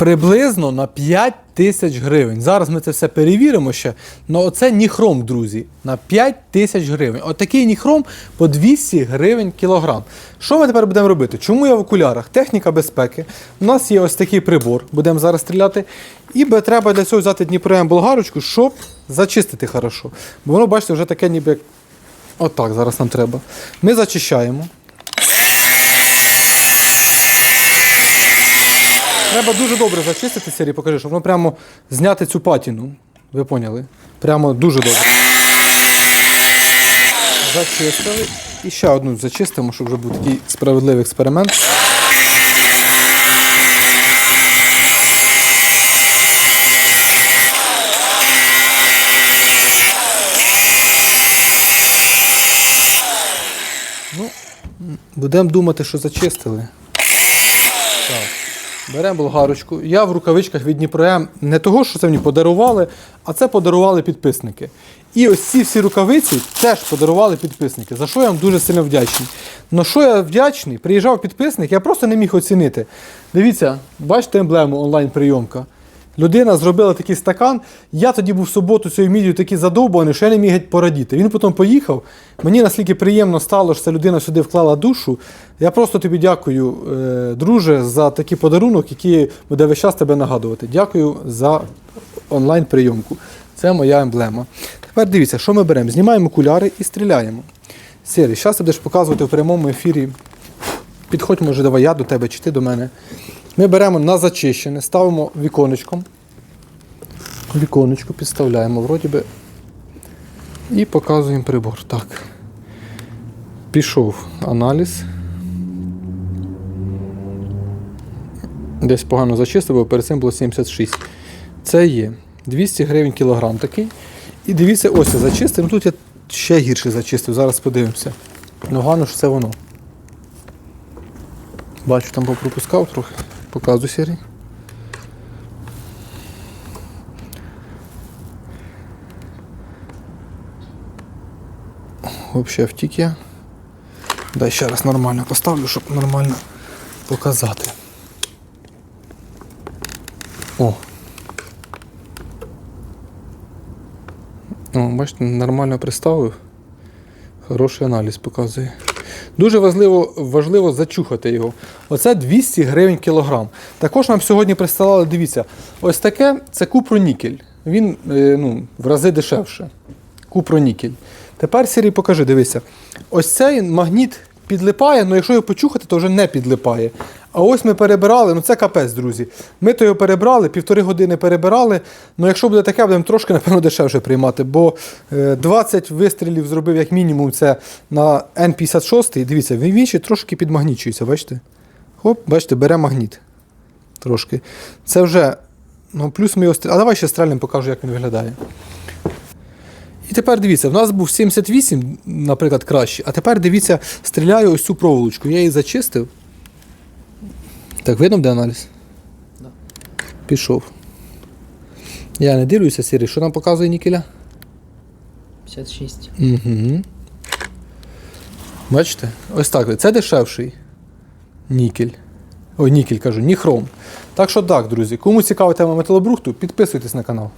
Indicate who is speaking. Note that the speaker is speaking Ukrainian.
Speaker 1: Приблизно на 5 тисяч гривень. Зараз ми це все перевіримо ще. Ну оце ніхром, друзі, на 5 тисяч гривень. Отакий ніхром по 200 гривень кілограм. Що ми тепер будемо робити? Чому я в окулярах? Техніка безпеки. У нас є ось такий прибор, будемо зараз стріляти. І треба для цього взяти Дніпром болгарочку, щоб зачистити хорошо. Бо воно, бачите, вже таке ніби. Отак зараз нам треба. Ми зачищаємо. Треба дуже добре зачистити сірі, покажи, щоб воно прямо зняти цю патіну. Ви поняли? Прямо дуже добре. Зачистили. І ще одну зачистимо, щоб вже був такий справедливий експеримент. Ну, будемо думати, що зачистили. Беремо болгарочку. Я в рукавичках від Дніпром не того, що це мені подарували, а це подарували підписники. І ось ці всі рукавиці теж подарували підписники, за що я вам дуже сильно вдячний. На що я вдячний? Приїжджав підписник, я просто не міг оцінити. Дивіться, бачите емблему онлайн-прийомка. Людина зробила такий стакан. Я тоді був в суботу цією мідію такий задовбаний, що я не міг геть порадіти. Він потім поїхав. Мені наскільки приємно стало, що ця людина сюди вклала душу. Я просто тобі дякую, е, друже, за такий подарунок, який буде весь час тебе нагадувати. Дякую за онлайн-прийомку. Це моя емблема. Тепер дивіться, що ми беремо? Знімаємо окуляри і стріляємо. Сірий, зараз ти будеш показувати в прямому ефірі. Підходь, може, давай я до тебе чи ти до мене. Ми беремо на зачищене, ставимо віконечком. Віконечко підставляємо, вроді би. І показуємо прибор. Так. Пішов аналіз. Десь погано зачистив, бо перед цим було 76. Це є 200 гривень кілограм такий. І дивіться, ось я зачистив. Тут я ще гірше зачистив, зараз подивимося. Ну гарно, що це воно. Бачу, там попропускав трохи. Показуй сірий. Взагалі втік я. Дай ще раз нормально поставлю, щоб нормально показати. О. О, бачите, нормально приставив. Хороший аналіз показує. Дуже важливо, важливо зачухати його. Оце 200 гривень кілограм. Також нам сьогодні присилали, дивіться, ось таке це купронікель. Він е, ну, в рази дешевше. Купронікель. Тепер Сірій покажи, дивися. Ось цей магніт підлипає, але якщо його почухати, то вже не підлипає. А ось ми перебирали, ну це капець, друзі. Ми то його перебрали, півтори години перебирали. Ну якщо буде таке, будемо трошки, напевно, дешевше приймати. Бо е, 20 вистрілів зробив як мінімум це на N56. Дивіться, він ще трошки підмагнічується, бачите? Хоп, бачите, бере магніт. Трошки. Це вже. Ну, плюс ми його стріляємо. А давай ще стрельнемо, покажу, як він виглядає. І тепер дивіться, в нас був 78, наприклад, краще. А тепер дивіться, стріляю ось цю проволочку. Я її зачистив. Так, видно, де аналіз?
Speaker 2: Да.
Speaker 1: Пішов. Я не дивлюся, Сірі, що нам показує нікеля?
Speaker 2: 56.
Speaker 1: Угу. Бачите? Ось так. Це дешевший нікель. Ой, нікель кажу, ніхром. Так що так, друзі, кому цікава тема металобрухту, підписуйтесь на канал.